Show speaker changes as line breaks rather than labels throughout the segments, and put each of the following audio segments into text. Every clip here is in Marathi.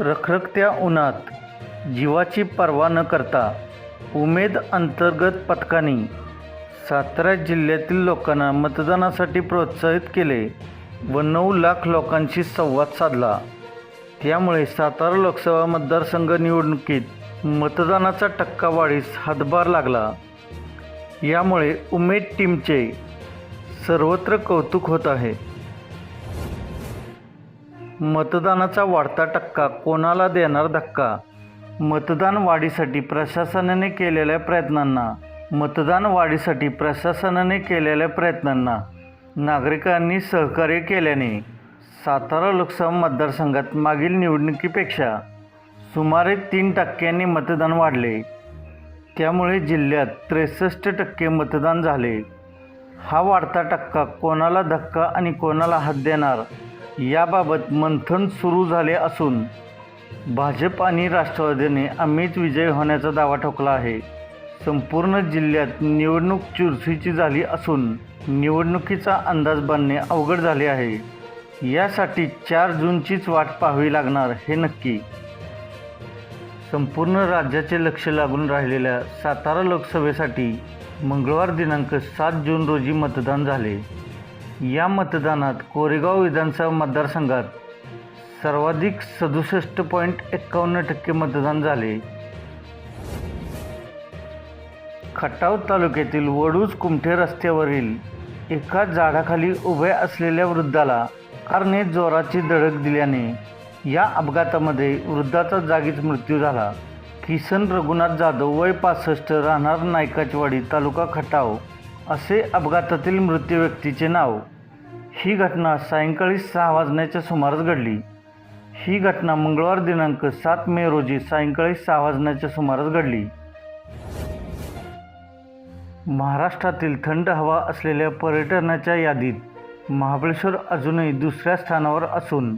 रखरखत्या उन्हात जीवाची पर्वा न करता उमेद अंतर्गत पथकाने सातारा जिल्ह्यातील लोकांना मतदानासाठी प्रोत्साहित केले व नऊ लाख लोकांशी संवाद साधला. त्यामुळे सातारा लोकसभा मतदारसंघ निवडणुकीत मतदानाचा टक्का वाढीस हातभार लागला. यामुळे उमेद टीमचे सर्वत्र कौतुक होत आहे. मतदानाचा वाढता टक्का कोणाला देणार धक्का? मतदान वाढीसाठी प्रशासनाने केलेल्या प्रयत्नांना. मतदान वाढीसाठी प्रशासनाने केलेल्या प्रयत्नांना. नागरिकांनी सहकार्य केल्याने. सातारा लोकसभा मतदारसंघात मागील निवडणुकीपेक्षा सुमारे तीन टक्क्यांनी मतदान वाढले. त्यामुळे जिल्ह्यात त्रेसष्ट टक्के मतदान झाले. हा वाढता टक्का कोणाला धक्का आणि कोणाला हात देणार? याबाबत मंथन सुरू झाले असून भाजप आणि राष्ट्रवादीने अमित विजय होण्याचा दावा ठोकला आहे. संपूर्ण जिल्ह्यात निवडणूक चुरशीची झाली असून निवडणुकीचा अंदाज बांधणे अवघड झाले आहे. यासाठी चार जूनचीच वाट पाहावी लागणार हे नक्की. संपूर्ण राज्याचे लक्ष लागून राहिलेल्या सातारा लोकसभेसाठी मंगळवार दिनांक सात जून रोजी मतदान झाले. या मतदानात कोरेगाव विधानसभा मतदारसंघात सर्वाधिक सदुसष्ट पॉईंट एक्कावन्न टक्के मतदान झाले. खटाव तालुक्यातील वडूज कुमठे रस्त्यावरील एका झाडाखाली उभ्या असलेल्या वृद्धाला कारने जोराची धडक दिल्याने या अपघातामध्ये वृद्धाचा जागीच मृत्यू झाला. किसन रघुनाथ जाधव वय पासष्ट राहणार नायकाचवाडी तालुका खटाव. असे अपघातातील मृत्यू व्यक्तीचे नाव. ही घटना सायंकाळी सहा वाजण्याच्या सुमारास घडली. ही घटना मंगळवार दिनांक सात मे रोजी सायंकाळी सहा वाजण्याच्या सुमारास घडली. महाराष्ट्रातील थंड हवा असलेल्या पर्यटनाच्या यादीत महाबळेश्वर अजूनही दुसऱ्या स्थानावर असून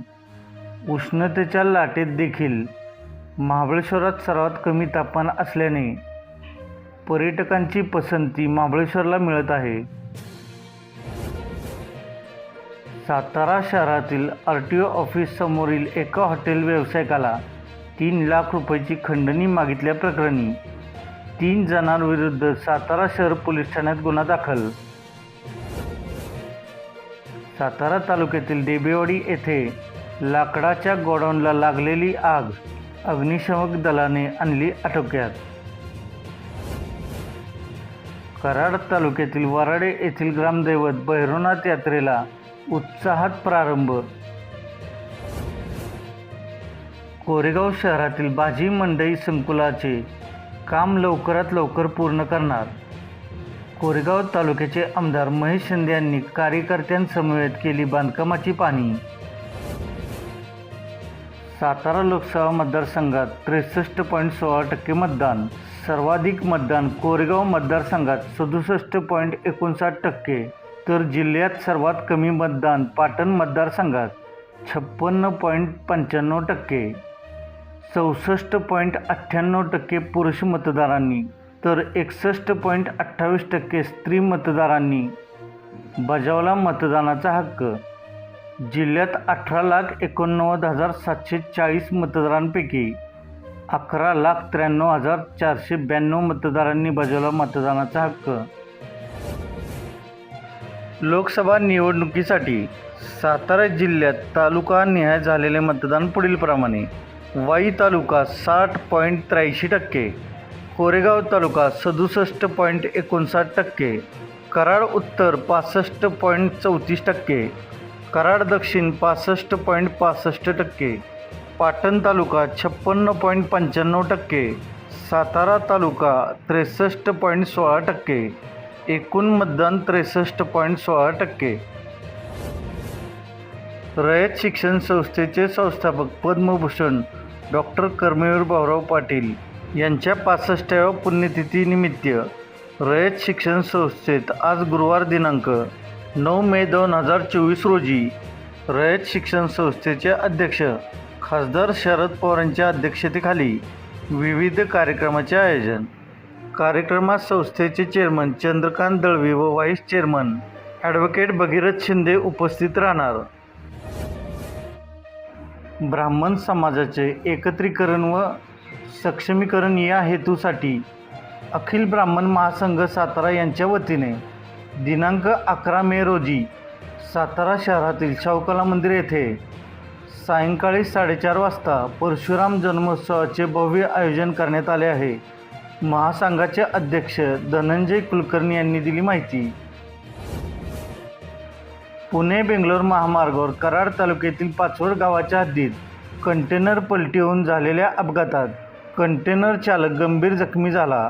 उष्णतेच्या लाटेत देखील महाबळेश्वरात सर्वात कमी तापमान असल्याने पर्यटकांची पसंती महाबळेश्वरला मिळत आहे. सातारा शहरातील आर टी ओ ऑफिससमोरील एका हॉटेल व्यावसायिकाला तीन लाख रुपयाची खंडणी मागितल्याप्रकरणी तीन जणांविरुद्ध सातारा शहर पोलीस ठाण्यात गुन्हा दाखल. सातारा तालुक्यातील डेबेवाडी येथे लाकडाच्या गोडाऊनला लागलेली आग अग्निशमक दलाने आणली आटोक्यात. कराड तालुक्यातील वराडे येथील ग्रामदैवत भैरवनाथ यात्रेला उत्साहात प्रारंभ. कोरेगाव शहरातील भाजी मंडई संकुलाचे काम लवकरात लवकर पूर्ण करणार. कोरेगाव तालुक्याचे आमदार महेश शिंदे यांनी कार्यकर्त्यांसमवेत केली बांधकामाची पाहणी. सातारा लोकसभा मतदारसंघात त्रेसष्ट पॉईंट सोळा टक्के मतदान सर्वाधिक मतदान कोरेगाव मतदारसंघात सदुसष्ट पॉईंट एकोणसाठ टक्के तर जिल्ह्यात सर्वात कमी मतदान पाटण मतदारसंघात छप्पन्न पॉईंट पंच्याण्णव टक्के चौसष्ट पॉईंट अठ्ठ्याण्णव टक्के पुरुष मतदारांनी तर एकसष्ट पॉईंट अठ्ठावीस टक्के स्त्री मतदारांनी. बजावला मतदानाचा हक्क जिल्ह्यात अठरा लाख एकोणनव्वद हजार सातशे चाळीस मतदारांपैकी अकरा लाख त्र्याण्णव हजार चारशे ब्याण्णव मतदारांनी बजावला मतदानाचा हक्क. लोकसभा निवडणुकीसाठी सातारा जिल्ह्यात तालुका निहाय झालेले मतदान पुढीलप्रमाणे. वाई तालुका साठ पॉईंट त्र्याऐंशी टक्के कोरेगाव तालुका सदुसष्ट पॉईंट एकोणसाठ टक्के कराड उत्तर पासष्ट पॉईंट चौतीस टक्के कराड दक्षिण पासष्ट पॉईंट पासष्ट टक्के पाटण तालुका छप्पन्न पॉईंट पंच्याण्णव टक्के सातारा तालुका त्रेसष्ट पॉईंट सोळा टक्के एकूण मतदान त्रेसष्ट पॉईंट सोळा टक्के. रयत शिक्षण संस्थेचे संस्थापक पद्मभूषण डॉक्टर कर्मवीर भाऊराव पाटील यांच्या पासष्टाव्या पुण्यतिथीनिमित्त रयत शिक्षण संस्थेत आज गुरुवार दिनांक नऊ मे दोन हजार चोवीस रोजी रयत शिक्षण संस्थेचे अध्यक्ष खासदार शरद पवारांच्या अध्यक्षतेखाली विविध कार्यक्रमाचे आयोजन. कार्यक्रमात संस्थेचे चेअरमन चंद्रकांत दळवी व vice chairman advocate Bhagirath Shinde उपस्थित राहणार. ब्राह्मण समाजाचे एकत्रीकरण व सक्षमीकरण या हेतूसाठी अखिल ब्राह्मण महासंघ सातारा यांच्या वतीने दिनांक अकरा मे रोजी सातारा शहरातील शाहूकला मंदिर येथे सायंकाळी साडेचार वाजता परशुराम जन्मोत्सवाचे भव्य आयोजन करण्यात आले आहे. महासंघाचे अध्यक्ष धनंजय कुलकर्णी यांनी दिली माहिती. पुणे बेंगलोर महामार्गावर कराड तालुक्यातील पाचवड गावाच्या हद्दीत कंटेनर पलटीहून झालेल्या अपघातात कंटेनर चालक गंभीर जखमी झाला.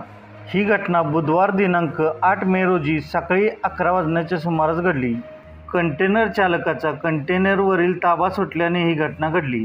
ही घटना बुधवार दिनांक आठ मे रोजी सकाळी अकरा वाजण्याच्या सुमारास घडली. कंटेनर चालकाचा कंटेनरवरील ताबा सुटल्याने ही घटना घडली.